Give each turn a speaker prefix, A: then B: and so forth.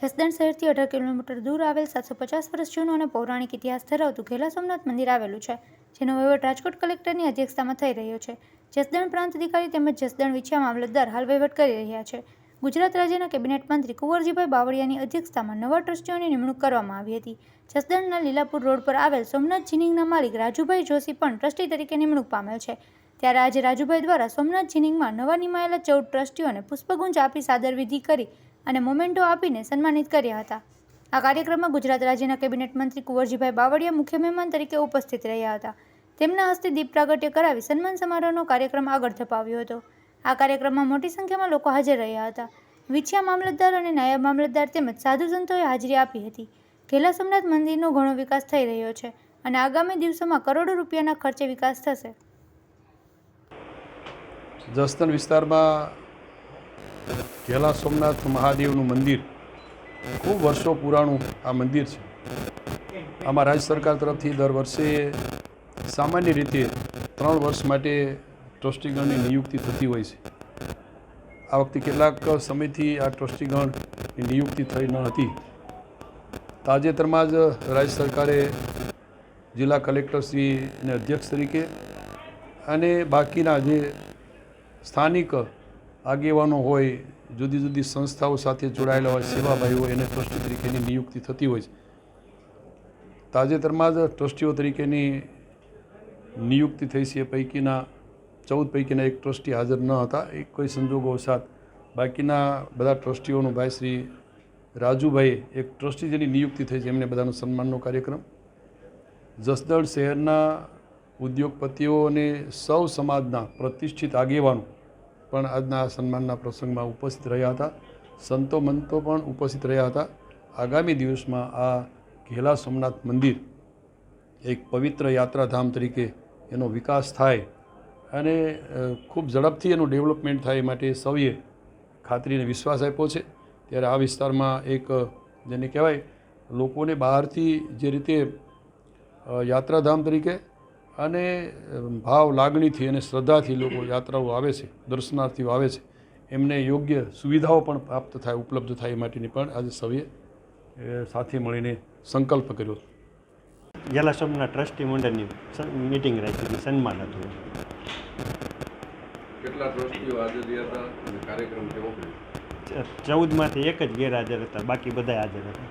A: જસદણ શહેરથી અઢાર કિલોમીટર દૂર આવેલ સાતસો પચાસ વર્ષ જૂનું અને પૌરાણિક ઇતિહાસ ધરાવતું ઘેલા સોમનાથ મંદિર આવેલું છે, જેનો વહીવટ રાજકોટ કલેક્ટરની અધ્યક્ષતામાં થઈ રહ્યો છે. જસદણ પ્રાંત અધિકારી તેમજ જસદણ વિછિયા મામલતદાર હાલ વહીવટ કરી રહ્યા છે. ગુજરાત રાજ્યના કેબિનેટ મંત્રી કુંવરજીભાઈ બાવળિયાની અધ્યક્ષતામાં નવા ટ્રસ્ટીઓની નિમણૂક કરવામાં આવી હતી. જસદણના લીલાપુર રોડ પર આવેલ સોમનાથ જીનિંગના માલિક રાજુભાઈ જોશી પણ ટ્રસ્ટી તરીકે નિમણૂક પામેલ છે. ત્યારે આજે રાજુભાઈ દ્વારા સોમનાથ જીનિંગમાં નવા નિમાયેલા ચૌદ ટ્રસ્ટીઓને પુષ્પગુંજ આપી સાદર વિધિ કરી અને મોમેન્ટો આપીને સન્માનિત કર્યા હતા. આ કાર્યક્રમમાં ગુજરાત રાજ્યના કેબિનેટ મંત્રી કુંવરજીભાઈ બાવળિયા, મુખ્ય મહેમાન તરીકે ઉપસ્થિત રહ્યા હતા. તેમના હસ્તે દીપ પ્રાગટ્ય કરાવી સન્માન સમારોહનો કાર્યક્રમ આગળ ધપાવ્યો હતો. આ કાર્યક્રમમાં મોટી સંખ્યામાં લોકો હાજર રહ્યા હતા. વિછિયા મામલતદાર અને નાયબ મામલતદાર તેમજ સાધુ સંતોએ હાજરી આપી હતી. ઘેલા સોમનાથ મંદિરનો ઘણો વિકાસ થઈ રહ્યો છે અને આગામી દિવસોમાં કરોડો રૂપિયાના ખર્ચે વિકાસ થશે.
B: જસદણ વિસ્તારમાં ઘેલા સોમનાથ મહાદેવનું મંદિર. ખૂબ વર્ષો પુરાણું આ મંદિર છે. આમાં રાજ્ય સરકાર તરફથી દર વર્ષે સામાન્ય રીતે ત્રણ વર્ષ માટે ટ્રસ્ટીગણની નિયુક્તિ થતી હોય છે. આ વખતે કેટલાક સમયથી આ ટ્રસ્ટીગણની નિયુક્તિ થઈ ન હતી. તાજેતરમાં જ રાજ્ય સરકારે જિલ્લા કલેક્ટરશ્રીને અધ્યક્ષ તરીકે અને બાકીના જે સ્થાનિક આગેવાનો હોય, જુદી જુદી સંસ્થાઓ સાથે જોડાયેલા હોય સેવાભાઈઓ એને ટ્રસ્ટી તરીકેની નિયુક્તિ થતી હોય છે. તાજેતરમાં જ ટ્રસ્ટીઓ તરીકેની નિયુક્તિ થઈ છે. પૈકીના ચૌદ પૈકીના એક ટ્રસ્ટી હાજર ન હતા. એ કોઈ સંજોગો સાથ બાકીના બધા ટ્રસ્ટીઓનું ભાઈ શ્રી રાજુભાઈ એક ટ્રસ્ટી જેની નિયુક્તિ થઈ છે. એમને બધાનો સન્માનનો કાર્યક્રમ. જસદણ શહેરના ઉદ્યોગપતિઓ અને સૌ સમાજના પ્રતિષ્ઠિત આગેવાનો પણ આજના સન્માનના પ્રસંગમાં ઉપસ્થિત રહ્યા હતા. સંતો મંતો પણ ઉપસ્થિત રહ્યા હતા. આગામી દિવસમાં આ ઘેલા સોમનાથ મંદિર એક પવિત્ર યાત્રાધામ તરીકે એનો વિકાસ થાય અને ખૂબ ઝડપથી એનું ડેવલપમેન્ટ થાય એ માટે સૌએ ખાતરીને વિશ્વાસ આપ્યો છે. ત્યારે આ વિસ્તારમાં એક, જેને કહેવાય, લોકોને બહારથી જે રીતે યાત્રાધામ તરીકે અને ભાવ લાગણીથી અને શ્રદ્ધાથી લોકો યાત્રાઓ આવે છે દર્શનાર્થીઓ આવે છે એમને યોગ્ય સુવિધાઓ પણ પ્રાપ્ત થાય ઉપલબ્ધ થાય એ માટેની પણ આજે સૌએ સાથે મળીને સંકલ્પ કર્યો.
C: ગેલા સોમનાથ ટ્રસ્ટી મંડળની મિટિંગ રાખી હતી સન્માન હતું.
B: કેટલા ટ્રસ્ટીઓ હાજર હતા અને કાર્યક્રમ કેવો
C: ચૌદમાંથી એક જ ગેરહાજર હતા બાકી બધા હાજર હતા.